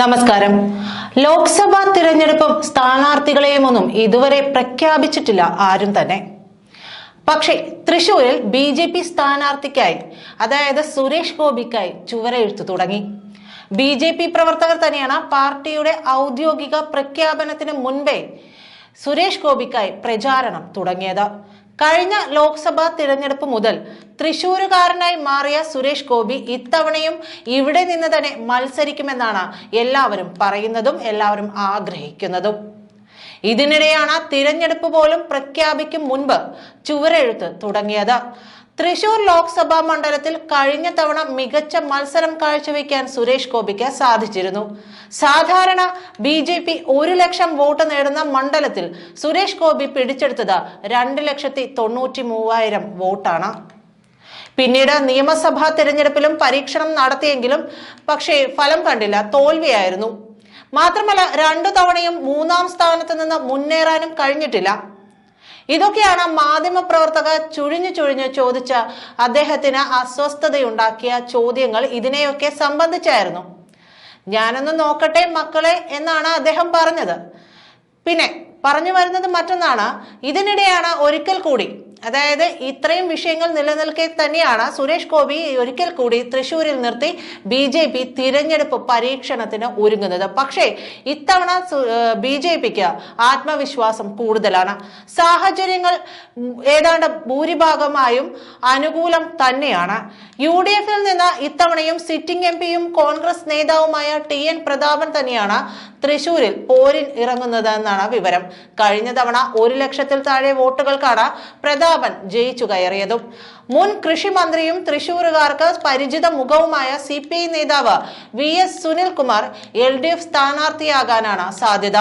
നമസ്കാരം. ലോക്സഭാ തിരഞ്ഞെടുപ്പും സ്ഥാനാർത്ഥികളെയും ഒന്നും ഇതുവരെ പ്രഖ്യാപിച്ചിട്ടില്ല ആരും തന്നെ. പക്ഷേ തൃശൂരിൽ ബി ജെ പി സ്ഥാനാർത്ഥിക്കായി അതായത് സുരേഷ് ഗോപിക്കായി ചുവരെഴുത്തു തുടങ്ങി. ബി ജെ പി പ്രവർത്തകർ തന്നെയാണ് പാർട്ടിയുടെ ഔദ്യോഗിക പ്രഖ്യാപനത്തിന് മുൻപേ സുരേഷ് ഗോപിക്കായി പ്രചാരണം തുടങ്ങിയത്. കഴിഞ്ഞ ലോക്സഭാ തിരഞ്ഞെടുപ്പ് മുതൽ തൃശൂരുകാരനായി മാറിയ സുരേഷ് ഗോപി ഇത്തവണയും ഇവിടെ നിന്ന് തന്നെ മത്സരിക്കുമെന്നാണ് എല്ലാവരും പറയുന്നതും എല്ലാവരും ആഗ്രഹിക്കുന്നതും. ഇതിനിടെയാണ് തിരഞ്ഞെടുപ്പ് പോലും പ്രഖ്യാപിക്കും മുൻപ് ചുവരെഴുത്ത് തുടങ്ങിയത്. തൃശൂർ ലോക്സഭാ മണ്ഡലത്തിൽ കഴിഞ്ഞ തവണ മികച്ച മത്സരം കാഴ്ചവെക്കാൻ സുരേഷ് ഗോപിക്ക് സാധിച്ചിരുന്നു. സാധാരണ ബി ജെ പി ഒരു ലക്ഷം വോട്ട് നേടുന്ന മണ്ഡലത്തിൽ സുരേഷ് ഗോപി പിടിച്ചെടുത്തത് രണ്ട് ലക്ഷത്തി തൊണ്ണൂറ്റി മൂവായിരം വോട്ടാണ്. പിന്നീട് നിയമസഭാ തെരഞ്ഞെടുപ്പിലും പരീക്ഷണം നടത്തിയെങ്കിലും പക്ഷേ ഫലം കണ്ടില്ല തോൽവിയായിരുന്നു. മാത്രമല്ല രണ്ടു തവണയും മൂന്നാം സ്ഥാനത്ത് നിന്ന് മുന്നേറാനും കഴിഞ്ഞിട്ടില്ല. ഇതൊക്കെയാണ് മാധ്യമപ്രവർത്തക ചുഴിഞ്ഞു ചുഴിഞ്ഞു ചോദിച്ച അദ്ദേഹത്തിന് അസ്വസ്ഥതയുണ്ടാക്കിയ ചോദ്യങ്ങൾ ഇതിനെയൊക്കെ സംബന്ധിച്ചായിരുന്നു. ഞാനൊന്ന് നോക്കട്ടെ മക്കളെ എന്നാണ് അദ്ദേഹം പറഞ്ഞത്. പിന്നെ പറഞ്ഞു വരുന്നത് മറ്റൊന്നാണ്. ഇതിനിടെയാണ് ഒരിക്കൽ കൂടി അതായത് ഇത്രയും വിഷയങ്ങൾ നിലനിൽക്കെ തന്നെയാണ് സുരേഷ് ഗോപി ഒരിക്കൽ കൂടി തൃശൂരിൽ നിർത്തി ബി ജെ പി തിരഞ്ഞെടുപ്പ് പരീക്ഷണത്തിന് ഒരുങ്ങുന്നത്. പക്ഷേ ഇത്തവണ ബി ജെ പിക്ക് ആത്മവിശ്വാസം കൂടുതലാണ്. സാഹചര്യങ്ങൾ ഏതാണ്ട് ഭൂരിഭാഗമായും അനുകൂലം തന്നെയാണ്. യു ഡി എഫിൽ നിന്ന് ഇത്തവണയും സിറ്റിംഗ് എം പിയും കോൺഗ്രസ് നേതാവുമായ ടി എൻ പ്രതാപൻ തന്നെയാണ് തൃശൂരിൽ പോരിൽ ഇറങ്ങുന്നത് എന്നാണ് വിവരം. കഴിഞ്ഞ തവണ ഒരു ലക്ഷത്തിൽ താഴെ വോട്ടുകൾക്കാണ് പ്രതാപൻ ജയിച്ചു കയറിയതും. മുൻ കൃഷിമന്ത്രിയും തൃശൂരുകാർക്ക് പരിചിത മുഖവുമായ സി പി ഐ നേതാവ് V S Sunilkumar L D F സ്ഥാനാർത്ഥിയാകാനാണ് സാധ്യത.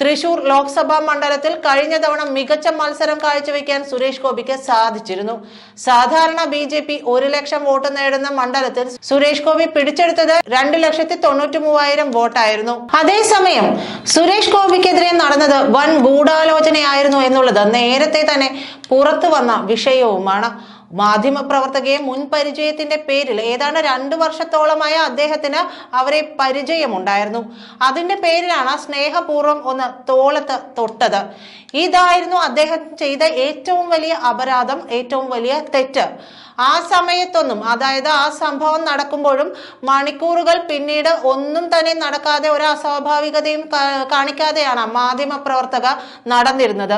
തൃശൂർ ലോക്സഭാ മണ്ഡലത്തിൽ കഴിഞ്ഞ തവണ മികച്ച മത്സരം കാഴ്ചവെക്കാൻ സുരേഷ് ഗോപിക്ക് സാധിച്ചിരുന്നു. സാധാരണ ബി ജെ പി ഒരു ലക്ഷം വോട്ട് നേടുന്ന മണ്ഡലത്തിൽ സുരേഷ് ഗോപി പിടിച്ചെടുത്തത് രണ്ട് ലക്ഷത്തി തൊണ്ണൂറ്റി മൂവായിരം വോട്ടായിരുന്നു. അതേസമയം സുരേഷ് ഗോപിക്കെതിരെ നടന്നത് വൻ ഗൂഢാലോചനയായിരുന്നു എന്നുള്ളത് നേരത്തെ തന്നെ പുറത്തു വന്ന വിഷയവുമാണ്. മാധ്യമപ്രവർത്തകയെ മുൻ പരിചയത്തിന്റെ പേരിൽ ഏതാണ്ട് രണ്ടു വർഷത്തോളമായ അദ്ദേഹത്തിന് അവരെ പരിചയമുണ്ടായിരുന്നു. അതിന്റെ പേരിലാണ് സ്നേഹപൂർവം ഒന്ന് തോളത്ത് തൊട്ടത്. ഇതായിരുന്നു അദ്ദേഹം ചെയ്ത ഏറ്റവും വലിയ അപരാധം ഏറ്റവും വലിയ തെറ്റ്. ആ സമയത്തൊന്നും അതായത് ആ സംഭവം നടക്കുമ്പോഴും മണിക്കൂറുകൾ പിന്നീട് ഒന്നും തന്നെ നടക്കാതെ ഒരു അസ്വാഭാവികതയും കാണിക്കാതെയാണ് മാധ്യമപ്രവർത്തക നടന്നിരുന്നത്.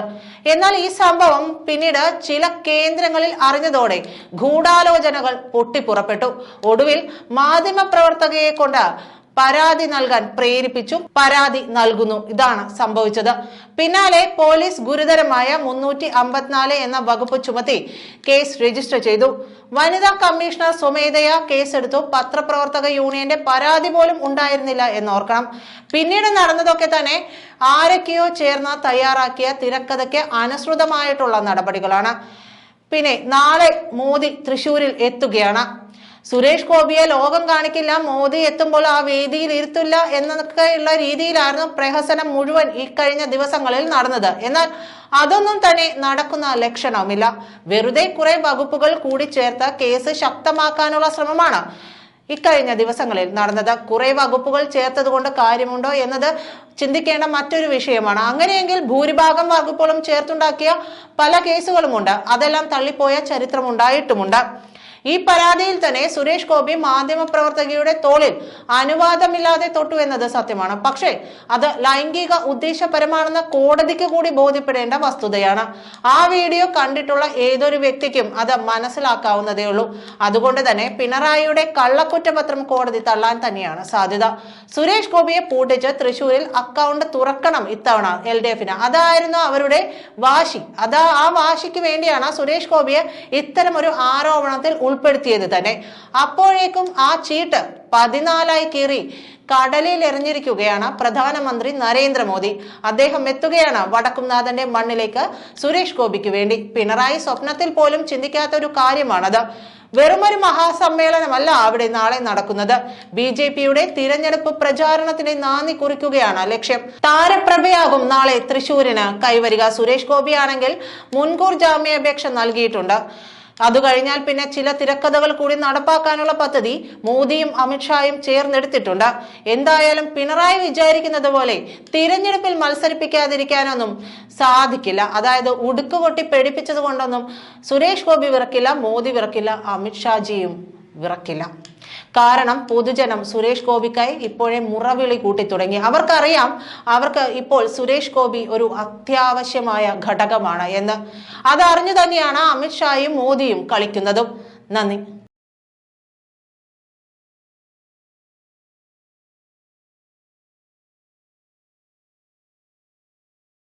എന്നാൽ ഈ സംഭവം പിന്നീട് ചില കേന്ദ്രങ്ങളിൽ അറിഞ്ഞതോടെ ഗൂഢാലോചനകൾ പൊട്ടിപ്പുറപ്പെട്ടു. ഒടുവിൽ മാധ്യമപ്രവർത്തകയെ കൊണ്ട് പരാതി നൽകാൻ പ്രേരിപ്പിച്ചു പരാതി നൽകുന്നു. ഇതാണ് സംഭവിച്ചത്. പിന്നാലെ പോലീസ് ഗുരുതരമായ മുന്നൂറ്റി അമ്പത്തിനാല് എന്ന വകുപ്പ് ചുമത്തി കേസ് രജിസ്റ്റർ ചെയ്തു. വനിതാ കമ്മീഷണർ സ്വമേധയാ കേസെടുത്തു. പത്രപ്രവർത്തക യൂണിയന്റെ പരാതി പോലും ഉണ്ടായിരുന്നില്ല എന്നോർക്കണം. പിന്നീട് നടന്നതൊക്കെ തന്നെ ആരൊക്കെയോ ചേർന്ന് തയ്യാറാക്കിയ തിരക്കഥയ്ക്ക് അനുസൃതമായിട്ടുള്ള നടപടികളാണ്. പിന്നെ നാളെ മോദി തൃശൂരിൽ എത്തുകയാണ്. സുരേഷ് ഗോപിയെ ലോകം കാണിക്കില്ല. മോദി എത്തുമ്പോൾ ആ വേദിയിൽ ഇരുത്തില്ല എന്നൊക്കെയുള്ള രീതിയിലായിരുന്നു പ്രഹസനം മുഴുവൻ ഈ കഴിഞ്ഞ ദിവസങ്ങളിൽ നടന്നത്. എന്നാൽ അതൊന്നും തന്നെ നടക്കുന്ന ലക്ഷണവുമില്ല. വെറുതെ കുറെ വകുപ്പുകൾ കൂടി ചേർത്ത് കേസ് ശക്തമാക്കാനുള്ള ശ്രമമാണ്. ഇക്കഴിഞ്ഞ ദിവസങ്ങളിൽ നടന്നത് കുറെ വകുപ്പുകൾ ചേർത്തത് കൊണ്ട് കാര്യമുണ്ടോ എന്നത് ചിന്തിക്കേണ്ട മറ്റൊരു വിഷയമാണ്. അങ്ങനെയെങ്കിൽ ഭൂരിഭാഗം വകുപ്പുകളും ചേർത്തുണ്ടാക്കിയ പല കേസുകളുമുണ്ട്. അതെല്ലാം തള്ളിപ്പോയ ചരിത്രമുണ്ടായിട്ടുമുണ്ട്. ഈ പരാതിയിൽ തന്നെ സുരേഷ് ഗോപി മാധ്യമപ്രവർത്തകയുടെ തോളിൽ അനുവാദമില്ലാതെ തൊട്ടു എന്നത് സത്യമാണ്. പക്ഷേ അത് ലൈംഗിക ഉദ്ദേശപരമാണെന്ന് കോടതിക്ക് കൂടി ബോധ്യപ്പെടേണ്ട വസ്തുതയാണ്. ആ വീഡിയോ കണ്ടിട്ടുള്ള ഏതൊരു വ്യക്തിക്കും അത് മനസ്സിലാക്കാവുന്നതേ ഉള്ളൂ. അതുകൊണ്ട് തന്നെ പിണറായിയുടെ കള്ളക്കുറ്റപത്രം കോടതി തള്ളാൻ തന്നെയാണ് സാധ്യത. സുരേഷ് ഗോപിയെ പൂട്ടിച്ച് തൃശൂരിൽ അക്കൗണ്ട് തുറക്കണം ഇത്തവണ എൽ ഡി എഫിന്. അതായിരുന്നു അവരുടെ വാശി. അതാ ആ വാശിക്ക് വേണ്ടിയാണ് സുരേഷ് ഗോപിയെ ഇത്തരം ഒരു ആരോപണത്തിൽ ഉൾപ്പെടുത്തിയത് തന്നെ. അപ്പോഴേക്കും ആ ചീട്ട് പതിനാലായി കീറി കടലിൽ എറിഞ്ഞിരിക്കുകയാണ് പ്രധാനമന്ത്രി നരേന്ദ്രമോദി. അദ്ദേഹം എത്തുകയാണ് വടക്കുംനാഥന്റെ മണ്ണിലേക്ക് സുരേഷ് ഗോപിക്ക് വേണ്ടി. പിണറായി സ്വപ്നത്തിൽ പോലും ചിന്തിക്കാത്ത ഒരു കാര്യമാണത്. വെറുമൊരു മഹാസമ്മേളനമല്ല അവിടെ നാളെ നടക്കുന്നത്. ബി ജെ പിയുടെ തിരഞ്ഞെടുപ്പ് പ്രചാരണത്തിന് നാന്ദി കുറിക്കുകയാണ് ലക്ഷ്യം. താരപ്രഭയാകും നാളെ തൃശൂരിന്. കൈവരിക സുരേഷ് ഗോപിയാണെങ്കിൽ മുൻകൂർ ജാമ്യാപേക്ഷ നൽകിയിട്ടുണ്ട്. അത് കഴിഞ്ഞാൽ പിന്നെ ചില തിരക്കഥകൾ കൂടി നടപ്പാക്കാനുള്ള പദ്ധതി മോദിയും അമിത്ഷായും ചേർന്നെടുത്തിട്ടുണ്ട്. എന്തായാലും പിണറായി വിചാരിക്കുന്നത് പോലെ തിരഞ്ഞെടുപ്പിൽ മത്സരിപ്പിക്കാതിരിക്കാനൊന്നും സാധിക്കില്ല. അതായത് ഉടുക്ക് കൊട്ടി പേടിപ്പിച്ചത് കൊണ്ടൊന്നും സുരേഷ് ഗോപി വിറക്കില്ല മോദി വിറക്കില്ല അമിത്ഷാജിയും വിറക്കില്ല. കാരണം പൊതുജനം സുരേഷ് ഗോപിക്കായി ഇപ്പോഴേ മുറവിളി കൂട്ടി തുടങ്ങി അവർക്കറിയാം അവർക്ക് ഇപ്പോൾ സുരേഷ് ഗോപി ഒരു അത്യാവശ്യമായ ഘടകമാണ് എന്ന്. അതറിഞ്ഞു തന്നെയാണ് അമിത്ഷായും മോദിയും കളിക്കുന്നതും. നന്ദി.